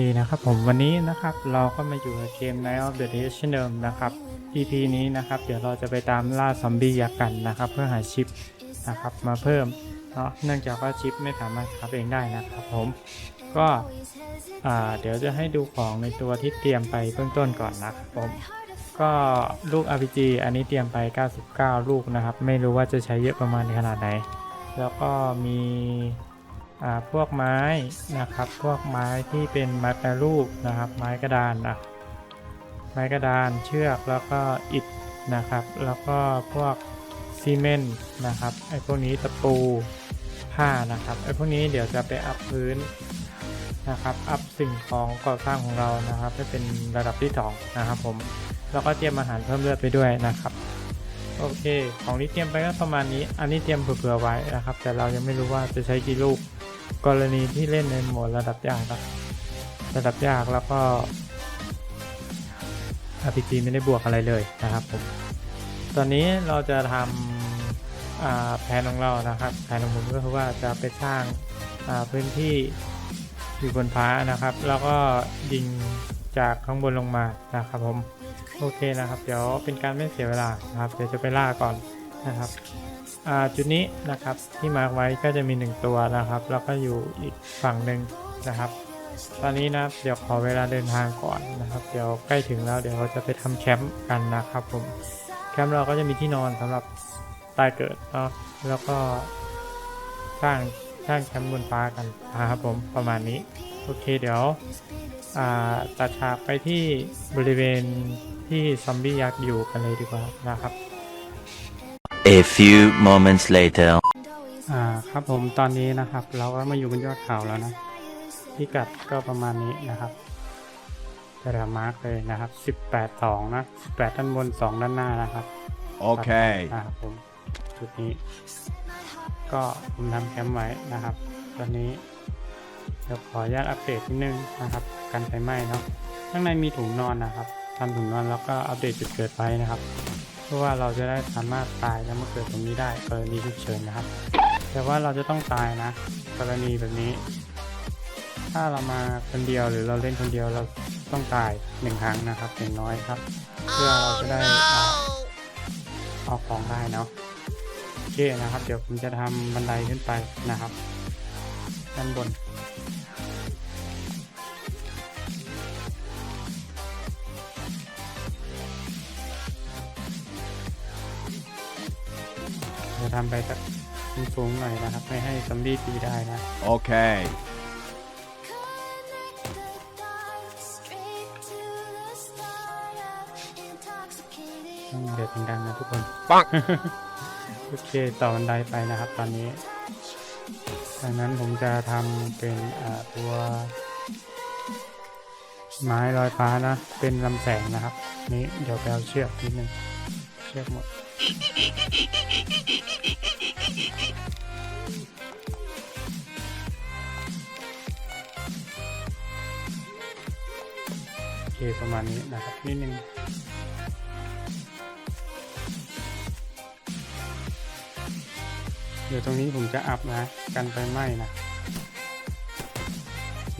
ดีนะครับผมวันนี้นะครับเราก็มาอยู่ในเกม Night of the Dead เช่นเดิมนะครับ EP นี้นะครับ เดี๋ยวเราจะไปตามล่าซอมบี้ยักษ์กันนะครับ เพื่อหาชิปนะครับมาเพิ่มเนาะเนื่องจากว่าชิปไม่สามารถทับเองได้นะครับผมก็เดี๋ยวจะให้ดูของในตัวที่เตรียมไปเบื้องต้นก่อนนะครับผมก็ลูก RPG อันนี้เตรียมไป 99 ลูกนะครับ ไม่รู้ว่าจะใช้เยอะประมาณขนาดไหน แล้วก็มี พวกไม้นะครับ พวกไม้ที่เป็นไม้แปรรูปนะครับ ไม้กระดานนะไม้กระดานเชือกแล้วก็อิฐนะครับ แล้วก็พวกซีเมนต์นะครับไอ้พวกนี้ตะปูผ้านะครับไอ้พวกนี้เดี๋ยวจะไปอัพพื้นนะครับ อัพสิ่งของก่อสร้างของเรานะครับให้เป็นระดับที่สองนะครับผมแล้วก็เตรียมอาหารเพิ่มเลือดไปด้วยนะครับ โอเค ของที่เตรียมไปก็ประมาณนี้ อันนี้เตรียมเผื่อๆไว้นะครับ แต่เรายังไม่รู้ว่าจะใช้กี่ลูก กรณีที่เล่นในโหมดระดับยากครับระดับยากแล้วก็ RPG ไม่ได้บวกอะไรเลยนะครับผม ตอนนี้เราจะทำแผนของเรานะครับ แผนของผมก็คือว่าจะไปสร้างาพื้นที่อยู่บนฟ้านะครับ แล้วก็ยิงจากข้างบนลงมานะครับผม โอเคนะครับ เดี๋ยวเป็นการไม่เสียเวลานะครับ เดี๋ยวจะไปล่าก่อนนะครับจุดนี้นะครับที่มาร์กไว้ก็จะมี 1 ตัวนะครับ แล้วก็อยู่อีกฝั่งหนึ่งนะครับ ตอนนี้นะเดี๋ยวขอเวลาเดินทางก่อนนะครับ เดี๋ยวใกล้ถึงแล้วเดี๋ยวเราจะไปทำแคมป์กันนะครับผมแคมป์เราก็จะมีที่นอนสำหรับตายเกิดเนาะแล้วก็สร้างสร้างแคมป์บนฟ้ากันนะครับผมประมาณนี้ โอเคเดี๋ยวตัดฉากไปที่บริเวณ ที่ซอมบี้ยักษ์อยู่กันเลยดีกว่านะครับ A few moments later. อ่าครับผมตอนนี้นะครับ เราก็มาอยู่บนยอดเขาแล้วนะพิกัดก็ประมาณนี้นะครับแต่ละมาร์กเลยนะครับ 18 2 นะ 18 ด้านบน 2 ด้านหน้านะครับ Okay. นะครับผมจุดนี้ ก็ผมทำแคมป์ไว้นะครับ ตอนนี้เดี๋ยวขออนุญาตอัปเดตนิดนึงนะครับกันไฟไหม้เนาะข้างในมีถุงนอนนะครับ ทำถุงนอนแล้วก็อัปเดตจุดเกิดไปนะครับ เพื่อว่าเราจะได้สามารถตายแล้วมาเกิดตรงนี้ได้กรณีฉุกเฉินนะครับ แต่ว่าเราจะต้องตายนะ กรณีแบบนี้ ถ้าเรามาคนเดียวหรือเราเล่นคนเดียวเราต้องตายหนึ่งครั้งนะครับอย่างน้อยครับ เพื่อเราจะได้เอาของได้เนาะโอเคนะครับ เดี๋ยวผมจะทำบันไดขึ้นไปนะครับด้านบน จะทำไปสักสูงๆหน่อยนะครับ ไม่ให้ซอมบี้ตีได้นะ Okay. อืมเดี๋ยวดังๆนะทุกคน ปัง โอเคต่อบันไดไปนะครับ ตอนนี้ดังนั้นผมจะทำเป็นอ่าตัว ไม้ลอยฟ้านะ เป็นลำแสงนะครับ นี้เดี๋ยวไปเอาเชือกนิดนึงเชือกหมด ประมาณนี้นะครับนิดนึงเดี๋ยวตรงนี้ผมจะอัพนะ กันไฟไหม้นะโอเค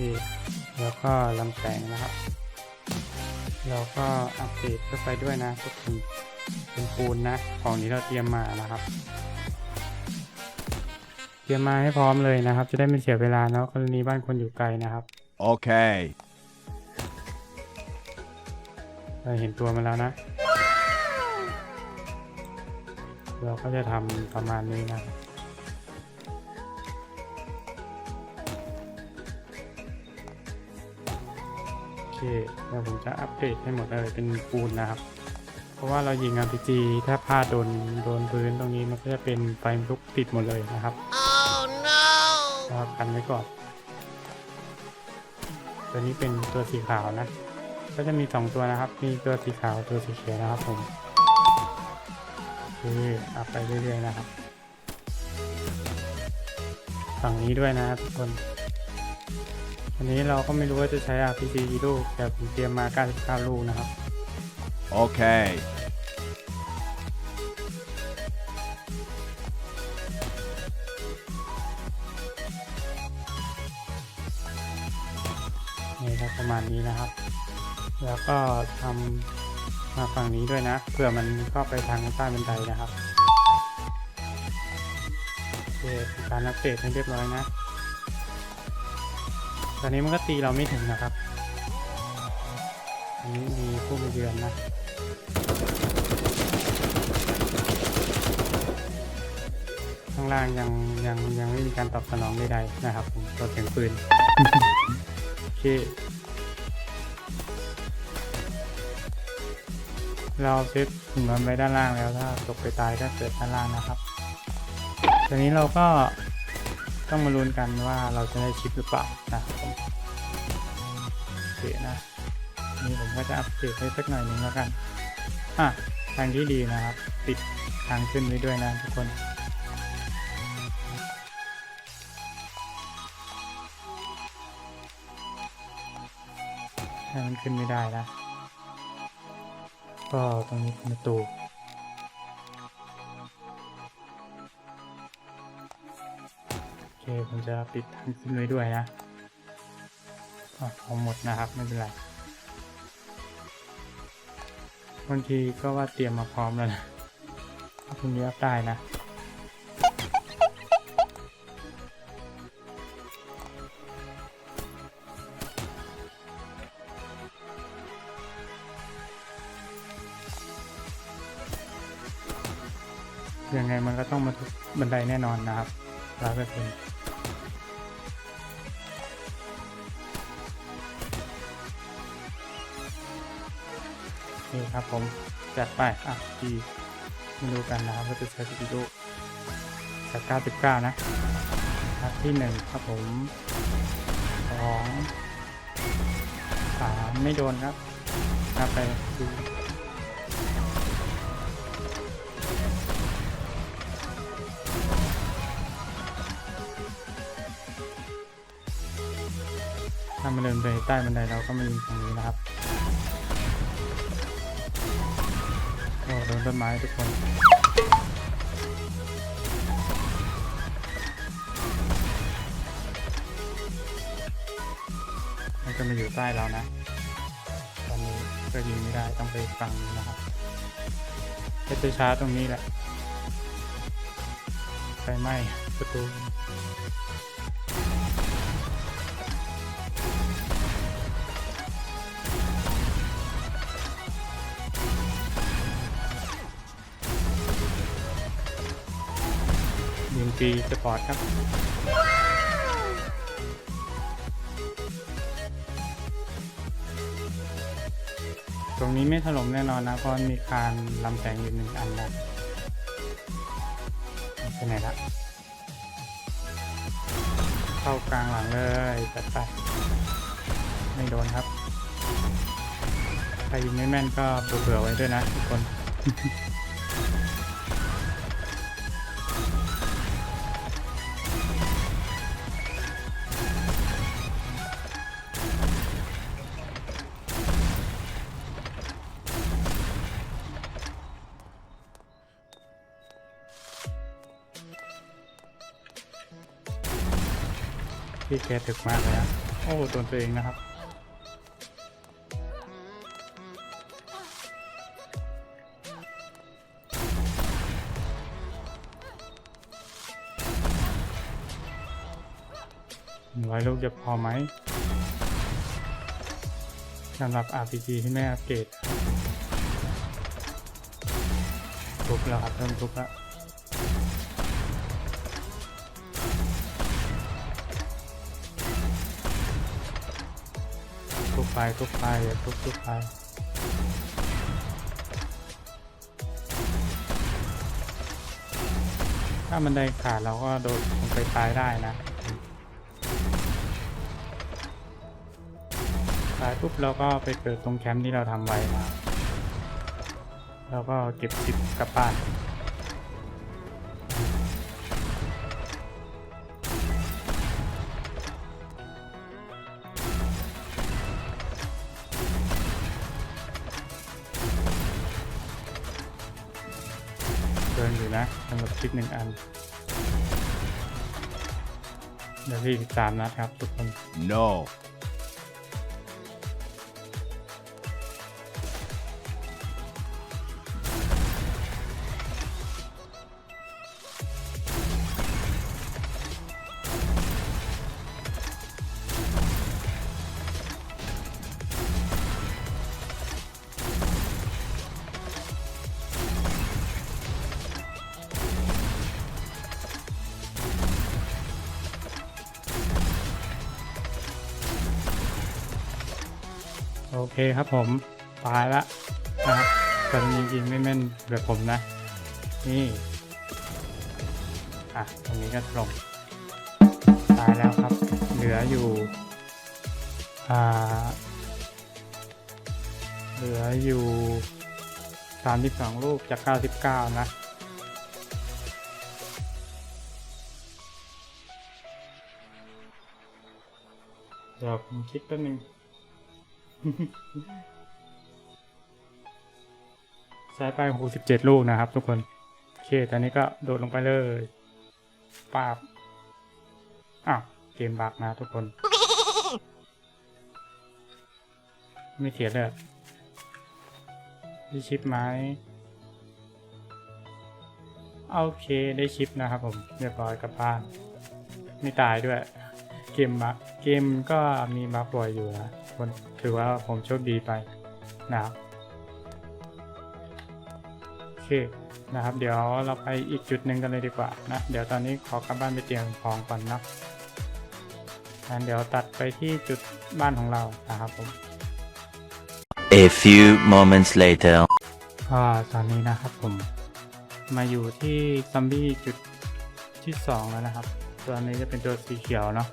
แล้วก็ลำแสงนะครับแล้วก็อัปเดตเข้าไปด้วยนะทุกคนเป็นปูนนะของนี้เราเตรียมมานะครับ เตรียมมาให้พร้อมเลยนะครับ จะได้ไม่เสียเวลาเนาะกรณีบ้านคนอยู่ไกลนะครับ Okay. เราเห็นตัวมันแล้วนะ เราก็จะทำประมาณนี้นะครับโอเคเดี๋ยวผมจะอัปเดตให้หมดเลยเป็นปูนนะครับ เพราะว่าเรายิง RPG ถ้าพลาดโดนโดนพื้นตรงนี้มันก็จะเป็นไฟลุกติดหมดเลยนะครับ Oh no! ก็กันไว้ก่อน ตัวนี้เป็นตัวสีขาวนะ ก็จะมีสองตัวนะครับ มีตัวสีขาวตัวสีเขียวนะครับผมคืออัพไปเรื่อยๆนะครับ ฝั่งนี้ด้วยนะทุกคน อันนี้เราก็ไม่รู้ว่าจะใช้ RPG กี่ลูก แต่ผมเตรียมมา99ลูกนะครับ Okay. นี่ครับประมาณนี้นะครับ แล้วก็ทำมาฝั่งนี้ด้วยนะ เพื่อมันเข้าไปทางใต้บันไดนะครับโอเคการอัปเดตให้เรียบร้อยนะ ตอนนี้มันก็ตีเราไม่ถึงนะครับ อันนี้มีผู้มาเยือนนะ ข้างล่างยังยังยังไม่มีการตอบสนองใดๆนะครับตัวเสียงปืน โอเค เราเซตถึงมันไว้ด้านล่างแล้วถ้าตกไปตายก็เกิดด้านล่างนะครับตอนนี้เราก็ต้องมาลุ้นกันว่าเราจะได้ชิปหรือเปล่านะโอเคนะนี่ผมก็จะอัปเดตให้สักหน่อยหนึ่งแล้วกันอะทางที่ดีนะครับปิดทางขึ้นไว้ด้วยนะทุกคนให้มันขึ้นไม่ได้นะ ก็ตรงนี้เป็นประตูโอเคผมจะปิดทางขึ้นไว้ด้วยนะอะเอหมดนะครับไม่เป็นไรบางทีก็ว่าเตรียมมาพร้อมแล้วนะพรุ่งนี้อัพได้นะ ยังไงมันก็ต้องมาบันไดแน่นอนนะครับร้อยเปอร์เซ็นต์นี่ครับผม จัดไปอะดีมาดูกันนะครับว่าจะใช้สกิลจาก99 นะครับที่หนึ่งครับผมสองสามไม่โดนครับนับไปดู มันเดินไปใต้บันไดเราก็มายิงตรงนี้นะครับโอ้โดนต้นไม้ทุกคนมันจะมาอยู่ใต้เรานะตอนนี้ก็ยิงไม่ได้ต้องไปฟังนะครับก็จะชาร์จตรงนี้แหละไฟไหม้ประตูีสปอร์ตครับตรงนี้ไม่ถล่มแน่นอนนะเพราะมีคานลำแสงอยู่หนึ่งอันนะไปไหนละเข้ากลางหลังเลยจัดไปไม่โดนครับใครยิงไม่แม่นก็เผื่อไว้ด้วยนะทุกคน พี่แกถึกมากเลยนะโอ้โดนตัวเองนะครับหนึ่งร้อยลูกจะพอไหมสำหรับ RPG ที่ไม่อัปเกรดทุบแล้วครับเริ่มทุบแล้ว ไปทุบไปอย่าทุบทุบไปถ้ามันได้ขาดเราก็โดนลงไปตายได้นะตายปุ๊บเราก็ไปเกิดตรงแคมป์ที่เราทำไว้นะแล้วก็เก็บชิปกลับบ้านำหรับชิปหนึ่งอัน เดี๋ยวพี่ตามนัดครับทุกคน No. คครับผมตายละนะครับกรณียิงไม่แม่นแบบผมนะ นี่อะตรงนี้ก็ตรงตายแล้วครับ เหลืออยู่อ่าเหลืออยู่32ลูกจาก99นะเดี๋ยวผมคิดแป๊บนึง ใช้ไป67ลูกนะครับ ทุกคน โอเค ตอนนี้ก็โดดลงไปเลยปาบอ้าวเกมบักนะทุกคน ไม่เสียเลยได้ชิปไหมโอเคได้ชิปนะครับผม เรียบร้อยกลับบ้าน ไม่ตายด้วย เกมบักเกมก็มีบักบ่อยอยู่นะ คนถือว่าผมโชคดีไปนะครับโอเคนะครับ เดี๋ยวเราไปอีกจุดหนึ่งกันเลยดีกว่านะ เดี๋ยวตอนนี้ขอกลับบ้านไปเตรียมของก่อนนะงั้นเดี๋ยวตัดไปที่จุดบ้านของเรานะครับผม A few moments later. ก็ตอนนี้นะครับผมมาอยู่ที่ซัมบี้จุดที่สองแล้วนะครับ ตัวนี้จะเป็นตัวสีเขียวเนาะ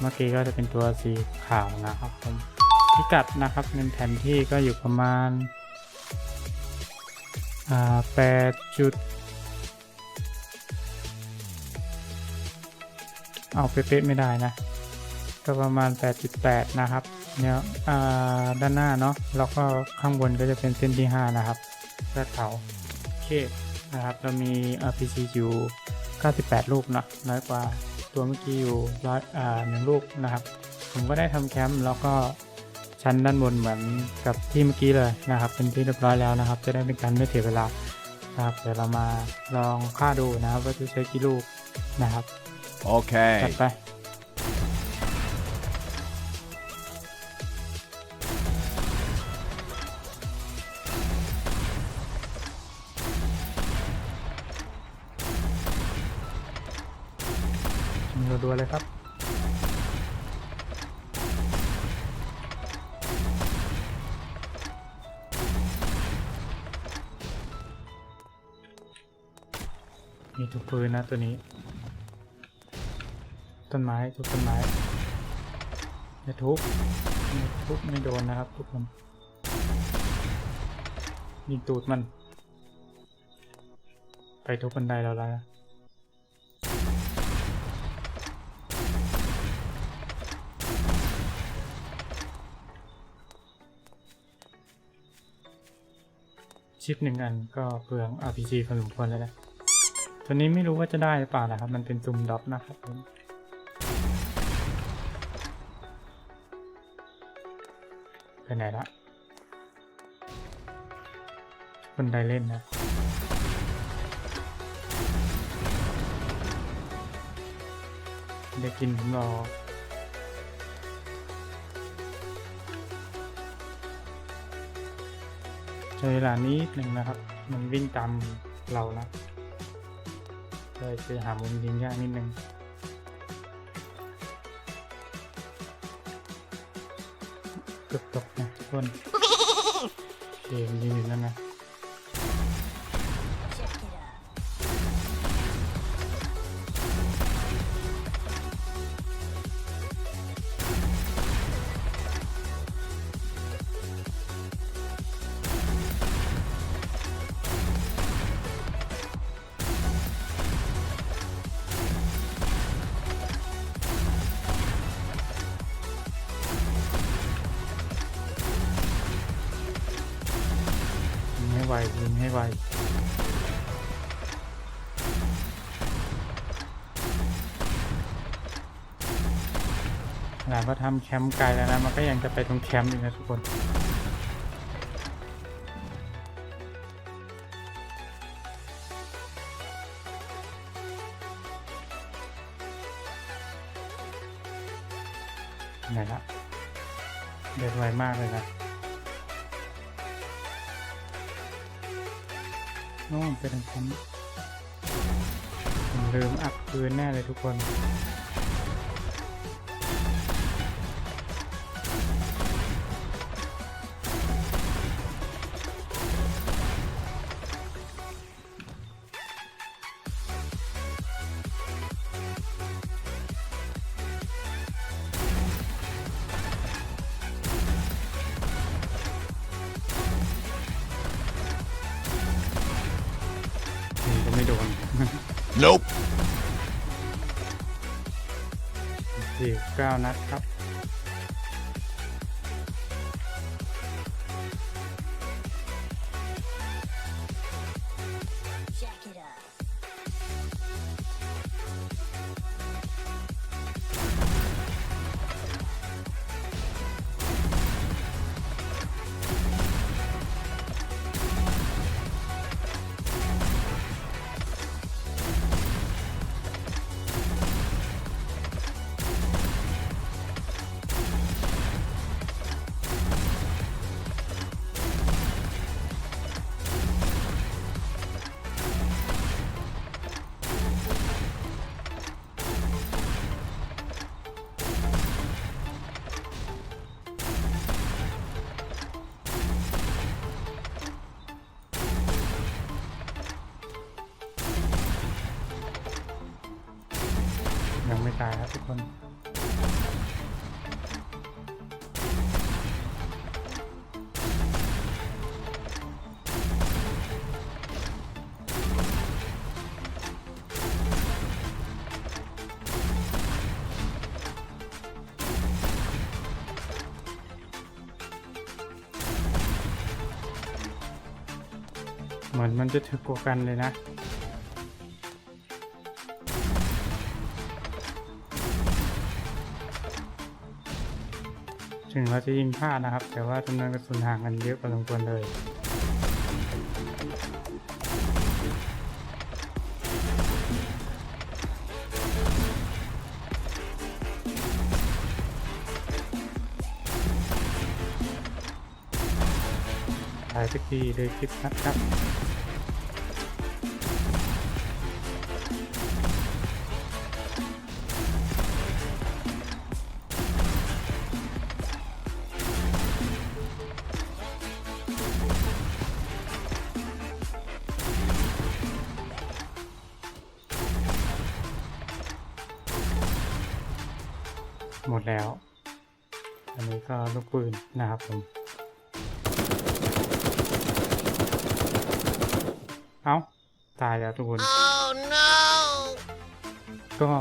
เมื่อกี้ก็จะเป็นตัวสีขาวนะครับผม พิกัดนะครับเงินแผนที่ก็อยู่ประมาณแปดจุดเอาเป๊ะๆไม่ได้นะ ก็ประมาณ 8.8 นะครับเนี่ยด้านหน้าเนาะแล้วก็ข้างบนก็จะเป็นเส้นที่ 5 นะครับลาดเขาโอเคนะครับ เรามี RPG อยู่ 98 ลูกเนาะน้อยกว่าตัวเมื่อกี้อยู่ร้อยอ่าหนึ่งลูกนะครับ ผมก็ได้ทำแคมป์แล้วก็ ชั้นด้านบนเหมือนกับที่เมื่อกี้เลยนะครับ เป็นที่เรียบร้อยแล้วนะครับ จะได้เป็นการไม่เสียเวลานะครับเดี๋ยวเรามาลองค่าดูนะครับว่าจะใช้กี่ลูกนะครับจัด Okay. ไป ปืนนะตัวนี้ ต้นไม้ทุกต้นไม้ไม่ทุบไม่ทุบไม่โดนนะครับ ทุกคนยิงตูดมัน ไปทุบบันไดเราแล้วนะชิปหนึ่งอันก็เปลือง RPG พอสมควรแล้วนะ ตัวนี้ไม่รู้ว่าจะได้หรือเปล่านะครับ มันเป็นซุ่มด็อกนะครับผมไปไหนละคนใดเล่นนะได้กินผมรอใช้เวลานี้หนึ่งนะครับ มันวิ่งตามเรานะ เลยจะหามุมยิงยากนิดนึงเกือบตกนะทุกคนโอเคมันยืนอยู่นั่นนะ ไวหลานก็ทำแคมป์ไกลแล้วนะ มันก็ยังจะไปตรงแคมป์อยู่นะทุกคน ไหนละ เดินไวมากเลยนะ โน่นไปทางชั้นผมลืมอัพคืนแน่เลยทุกคน Nope. สี่เก้านัดครับ คน เหมือนมันจะถึกกว่ากันเลยนะ เราจะยิงพลาดนะครับ แต่ว่าจำนวนกระสุนห่างกันเยอะพอสมควรเลยถ่ายสักทีเลยคลิปนะครับ ดแล้ว อันนี้ก็ลูกปืนนะครับผม เอา้า ตายแล้วทุกคน Oh no! ก็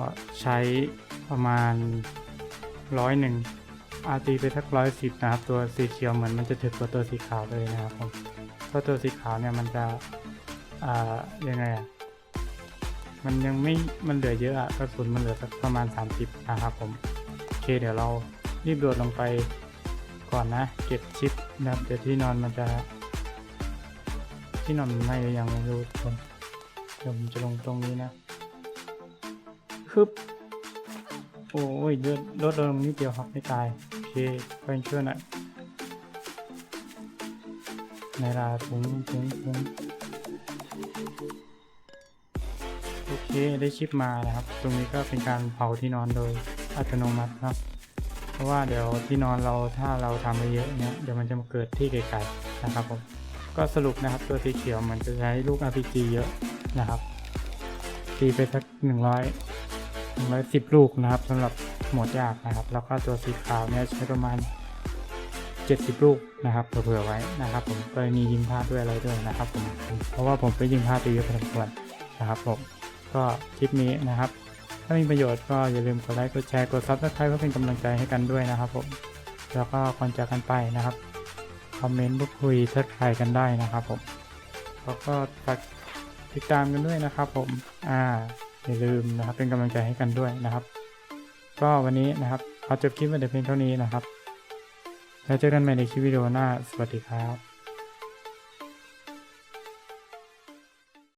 ใช้ประมาณร้อยหนึ่งอาตีไปสักร้อยสิบนะครับ ตัวสีเขียวเหมือนมันจะถึกกว่าตัวสีขาวเลยนะครับผมเพราะตัวสีขาวเนี่ยมันจะอ่ายังไงอะมันยังไม่ มันเหลือเยอะอะกระสุนมันเหลือสักประมาณ 30 นะครับผมโอ เคเดี๋ยวเรารีบโดดลงไปก่อนนะ เก็บชิปนะเดี๋ยวที่นอนมันจะ ที่นอนไม่ยังไม่รู้ทุกคนเดี๋ยวผมจะลงตรงนี้นะคึบโอ้ยเลือดลดลงนิดเดียวครับไม่ตาย โอเคไปช่วยหน่อยในลาถุงถุงถุงโอเคได้ชิปมานะครับ ตรงนี้ก็เป็นการเผาที่นอนโดย อัตโนมัติครับ เพราะว่าเดี๋ยวที่นอนเราถ้าเราทำไปเยอะเนี่ยเดี๋ยวมันจะมาเกิดที่ไกลๆนะครับผมก็สรุปนะครับตัวสีเขียวมันจะใช้ลูก RPG เยอะนะครับตีไปสักหนึ่งร้อยหนึ่งร้อยสิบลูกนะครับสำหรับหมดยากนะครับ แล้วก็ตัวสีขาวเนี่ยใช้ประมาณเจ็ดสิบลูกนะครับเผื่อไว้นะครับผมกรณียิงพลาดด้วยอะไรด้วยนะครับผมเพราะว่าผมไปยิงพลาดไปเยอะพอสมควรนะครับผมก็คลิปนี้นะครับามีประโยชน์ก็อย่าลืมกดไลค์ กดแชร์ กดซับสไครป์เพื่อเป็นกำลังใจให้กันด้วยนะครับผม แล้วก็ก่อนจากกันไปนะครับ คอมเมนต์พูดคุยทักทายกันได้นะครับผม แล้วก็ฝากติดตามกันด้วยนะครับผม อ่า อย่าลืมนะครับ เป็นกำลังใจให้กันด้วยนะครับ ก็วันนี้นะครับขอจบคลิปไว้แต่เพียงเท่านี้นะครับ แล้วเจอกันใหม่ในคลิปวิดีโอหน้า สวัสดีครับ